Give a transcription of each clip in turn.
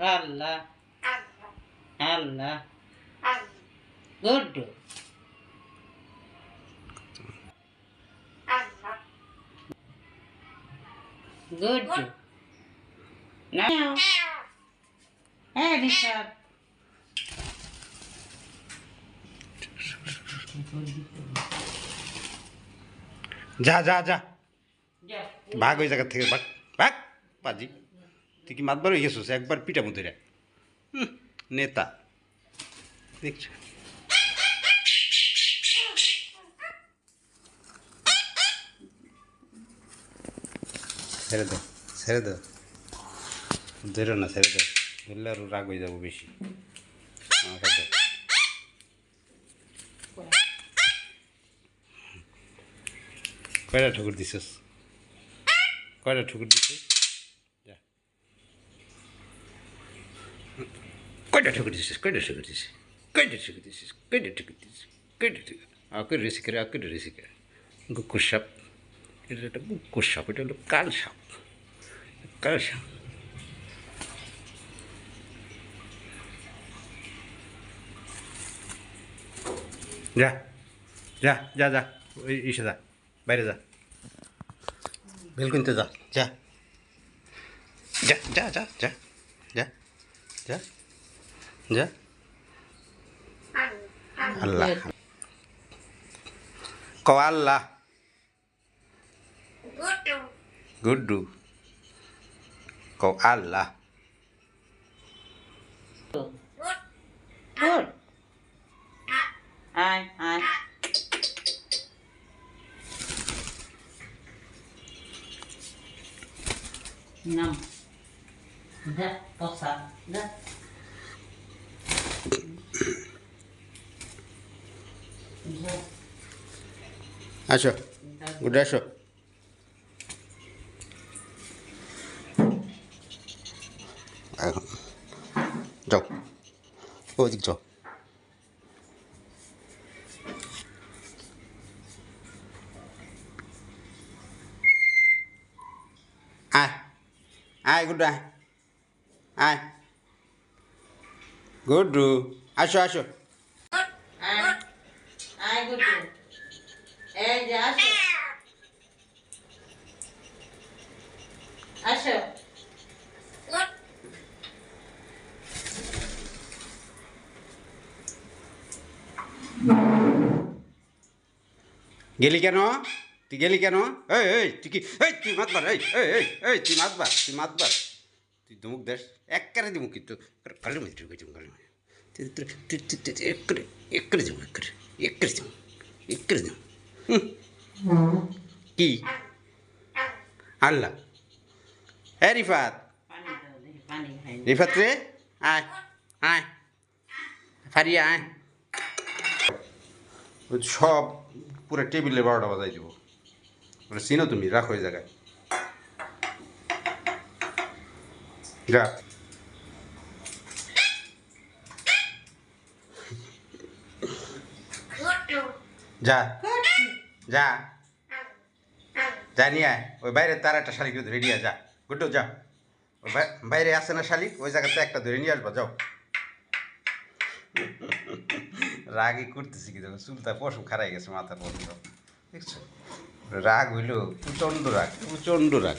Allah. Allah. Good. Good. Now. Hey, Richard. जा जा जा भाग इस जगह थे भाग भाग पाजी কি মাতবার হয়ে গেছিস? একবার পিঠা মতো রে হুম, নেতা। দেখছ। ছেড়ে দে ছেড়ে দে। ধরো না ছেড়ে দে। ধরলে আরও রাগ হয়ে যাব বেশি। কয়টা ঠুকুর দিছিস? কয়টা ঠুকুর দিছিস? কয়টা ঠুকুর দিছিস কয়টা ঠুকুর দিছিস কয়টা ঠুকুর দিছিস কয়টা ঠুকুর দিছিস কয়টা ঠুকুর আকে রেসি করে আকে রেসি করে গুকুর সাপ এটা একটা গুকুর সাপ এটা হলো কাল সাপ কাল সাপ যা যা যা যা ওই ইসে যা বাইরে যা বেল কিনতে যা যা যা যা যা যা যা যা Ya. Allah. Kau Allah. Gudu. Gudu. Kau Allah. Good. hai hai Enam. Dah, posa. Dah. আসো গুড আসো যাও ওদিক যাও ai ai cũng ra ai Guddu আসো আসো আসো গেলি কেন? তুই গেলি কেন? এই এই তুই কি এই তুই মাতবার এই এই এই তুই মাতবার তুই মাতবার। তুই দুমুক দেশ, এককারে দিমুক কিন্তু কালের মধ্যে ঢুকে যাব, কালের মধ্যে। এক্কারে এক্কারে যাব, এক্কারে এক্কারে যাব এক্কারে যাব। কি? আল্লাহ। হে রিফাত। রিফাত রে, আয় আয়। ফারিয়া, আয়। সব পুরো টেবিলে বারোটা বাজাই দেবো। চিনো তুমি, রাখো এই জায়গায়। যা। যা। যা। জানি আয়। ওই বাইরে তার একটা শালিক ধরে নিয়ে যা। গুড্ডু যা। বাইরে আসে না শালিক? ওই জায়গাতে একটা ধরে নিয়ে আসবা যাও। রাগই করতেছি কি দেখো চুলটা পশম খারাই গেছে মাথার পর্যন্ত। দেখছ? রাগ হইল প্রচণ্ড রাগ প্রচণ্ড রাগ।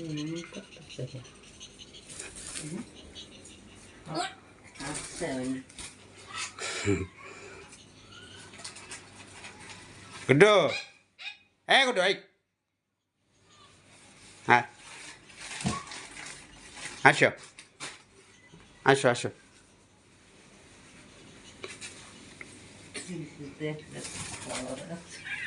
Goed Eh, gedo ik. Ha. ach. Asho, asho. Thank you.